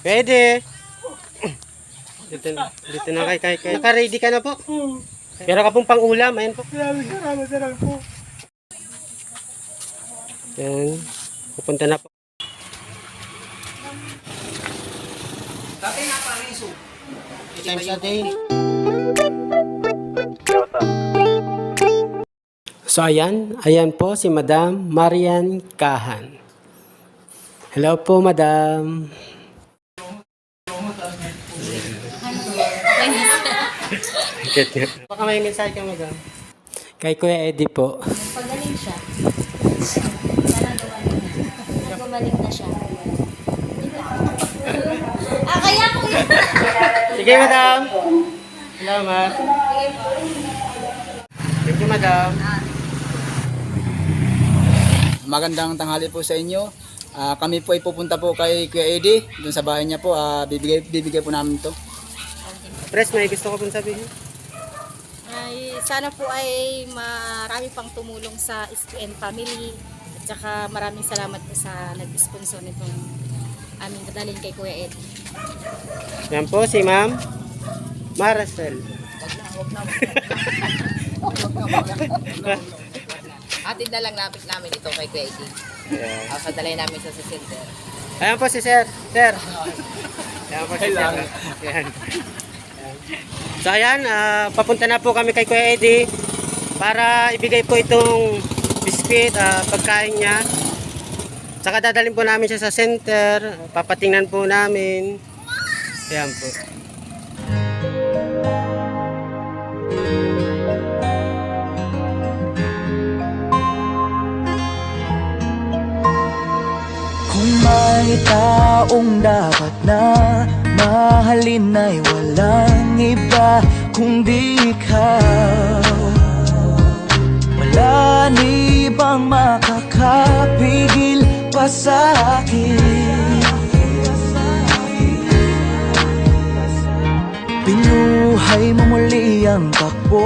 Pwede. Dito, na- dito na kay kay kay. Naka-ready ka na po. Meron ka pong pang-ulam. Ayan po. Salamat na lang po. Yan. Pupunta na po. Times a day. So ayan, ayan po si Madam Marian Kahan. Hello po, Madam. Baka may mensahe ka, Madam. Kay Kuya Eddie po. Pagaling siya. Sana gumaling na. Gumaling na siya. ah, kaya ko yun. Sige, Madam. Salamat. Thank you, Madam. Magandang tanghali po sa inyo. Ah, kami po ay pupunta po kay Kuya Eddie. Doon sa bahay niya po. Ah, bibigay, bibigay po namin to. Pres, may gusto ko pong sabihin. Sana po ay marami pang tumulong sa SPN family. At saka maraming salamat po sa nag-sponsor nitong aming dadalhin kay Kuya Ed. Yan po si Ma'am Maricel. Atid na lang napit namin ito kay Kuya Eddie. Yeah. Tapos nadalay namin sa sa center. Ayan po si Sir. Sir. Ayan po si Sir. Ayan. Ayan. So ayan, ah, papunta na po kami kay Kuya Eddie para ibigay po itong biscuit, ah, pagkain niya. Saka dadalhin po namin siya sa center, papatingnan po namin. Ayan po. Kung may taong dapat na mahalin ay walang iba kundi ikaw. Wala ni bang makakapigil pa sa akin? Pinuhay mo muli ang takbo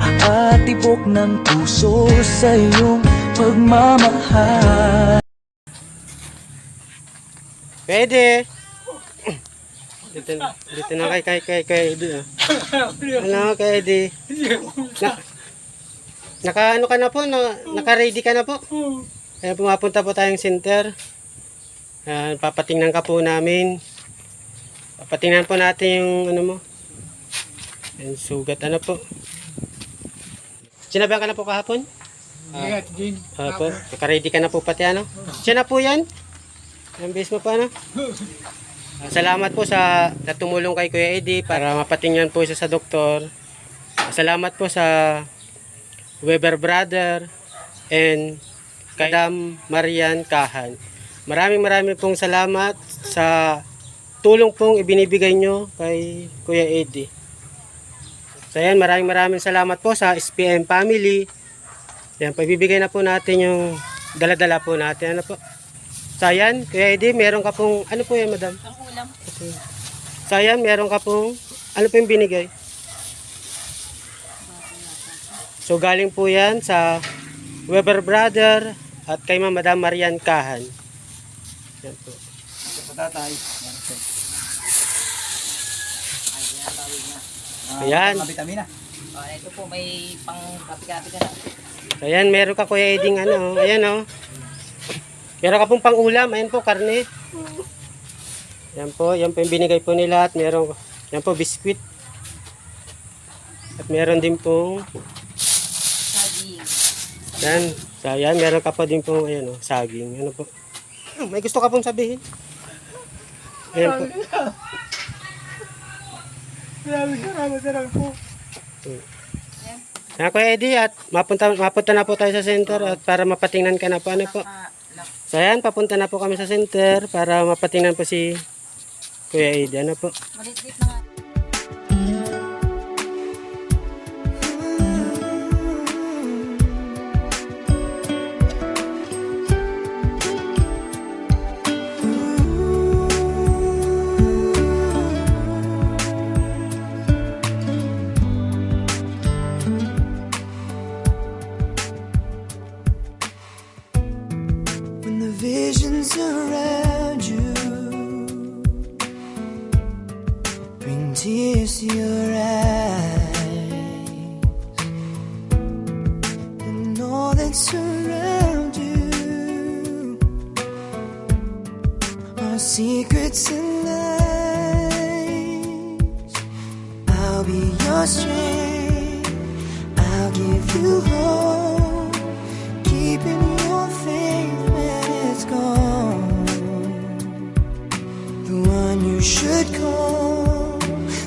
at tibok ng puso sa iyong pagmamahal. Pwede. Dito, na- dito na kay kay kay kay ah. Ano kay Eddie? Na, naka ano ka na po? Na, naka-ready ka na po? Kaya pumapunta po tayong center. Ayan, papatingnan ka po namin. Papatingnan po natin yung ano mo. Yung sugat ano po. Sinabihan ka na po kahapon? Ingat, Jin. Kahapon? Naka-ready ka na po pati ano? Siya na po yan? Ang base mo pa ano? Salamat po sa natumulong kay Kuya Eddie para mapatingnan po siya sa doktor. Salamat po sa Weber Brother and kay Madam Marian Kahan. Maraming maraming pong salamat sa tulong pong ibinibigay nyo kay Kuya Eddie. So yan, maraming maraming salamat po sa SPM family. Yan, pagbibigay na po natin yung dala-dala po natin. Ano po? So ayan, Kuya Eddie, meron ka pong, ano po yan, madam? Ang ulam. Okay. So ayan, meron ka pong, ano po yung binigay? So galing po yan sa Weber Brother at kay Ma'am Madam Marian Kahan. Yan po. Sa tatay. Ayan. Mga vitamina. Oh, ito po may pang kapi-kapi ka na. Ayan, meron ka Kuya Eddie ng ano, ayan oh. Meron ka pong pang-ulam, ayan po, karne. Yan po, yan po yung binigay po nila at meron, yan po, biskwit. At meron din pong Saging. Yan. So, yan. Meron ka pa din pong, ayan, oh, saging. Ano po? May gusto ka pong sabihin? Ayan po. Maraming salamat po. Yan, Kuya Eddie, at mapunta, mapunta na po tayo sa center at para mapatingnan ka na po. Ano po? So, ayan, papunta na po kami sa center para mapatingnan po si Kuya Eddie. Ano po? Malit-lit na nga. When the visions around you to your eyes, and all that surrounds you are secrets and lies. I'll be your strength. I'll give you hope, keeping your faith when it's gone. The one you should call.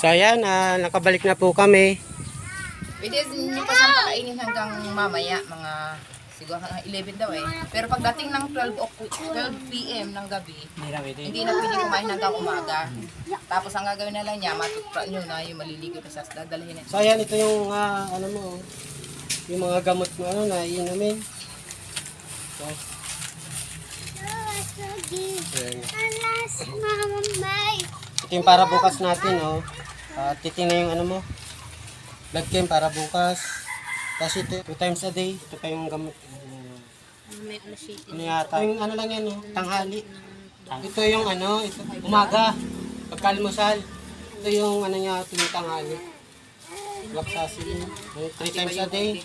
So ayan, ah, nakabalik na po kami. Pwede nyo pa siyang pakainin hanggang mamaya, mga siguro hanggang 11 daw eh. Pero pagdating ng 12, o 12 p.m. ng gabi, hindi na pwede kumain hanggang umaga. Tapos ang gagawin na lang niya, matutupra nyo na yung maliligo na sa dadalhin na. So ayan, ito yung ah, ano mo, yung mga gamot mo ano na iinumin. So, ayan. Ito yung para bukas natin, oh. At titingnan yung ano mo. Chem para bukas. Tapos ito, two times a day. Ito pa yung gamot. Ano yata? Yung ano lang yan, oh. Tanghali. Ito yung ano, ito, umaga. Pagkalmusal. Ito yung ano niya, tuwing tanghali. Laksasin. Oh, Three times a day.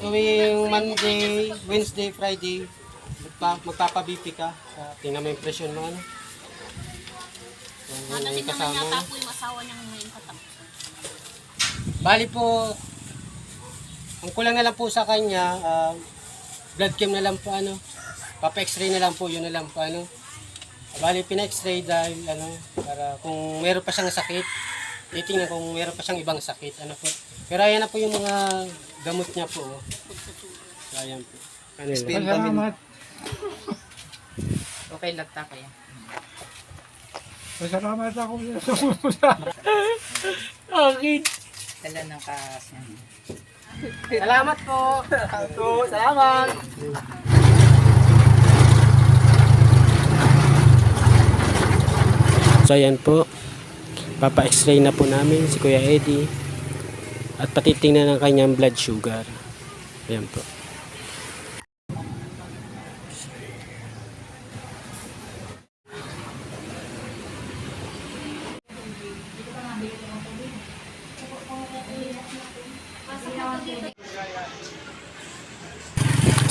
Tuwing Monday, Wednesday, Friday. Magpa, magpapa-BP ka. Tingnan mo yung presyon mo, ano. Ano yung kasama mo. yung asawa niya ngayon. Bali po, ang kulang na lang po sa kanya, ah, blood chem na lang po ano, papa x-ray na lang po, yun na lang po ano. Bali pina-x-ray dahil ano, para kung meron pa siyang sakit, titingnan kung meron pa siyang ibang sakit, ano po. Pero ayan na po yung mga gamot niya po. oh. So, ayan po. Kanila. Okay, lagta kaya. Pasalamat ako sa sumunod. Akin. Dala ng kas. Salamat po. Salamat. So ayan po. Papa x-ray na po namin si Kuya Eddie. At patitingnan ang kanyang blood sugar. Ayan po.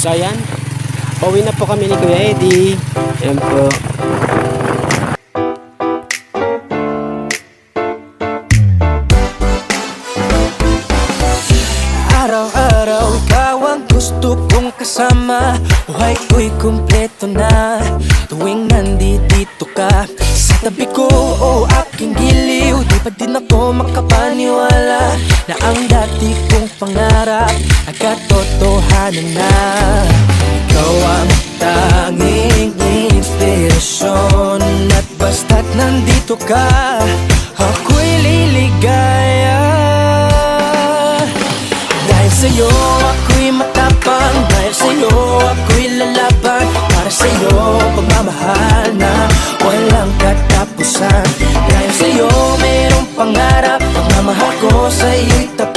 So ayan, pauwi na po kami ni Kuya Eddie. Ayan po. Araw-araw ikaw ang gusto kong kasama. Buhay ko'y kumpleto na. Tuwing nandito ka Sa tabi ko o aking giliw. Di pa din ako makapaniwala na ang dati kong pangarap Ay katotohanan na. Ikaw ang tanging inspirasyon At basta't nandito ka Ako'y liligaya. Dahil sa'yo ako'y matapang. Dahil sa'yo ako'y lalaban. Para sa'yo pagmamahal na Walang katapusan. Dahil sa'yo mayroong pangarap. Mahal ko sa'yo'y tapat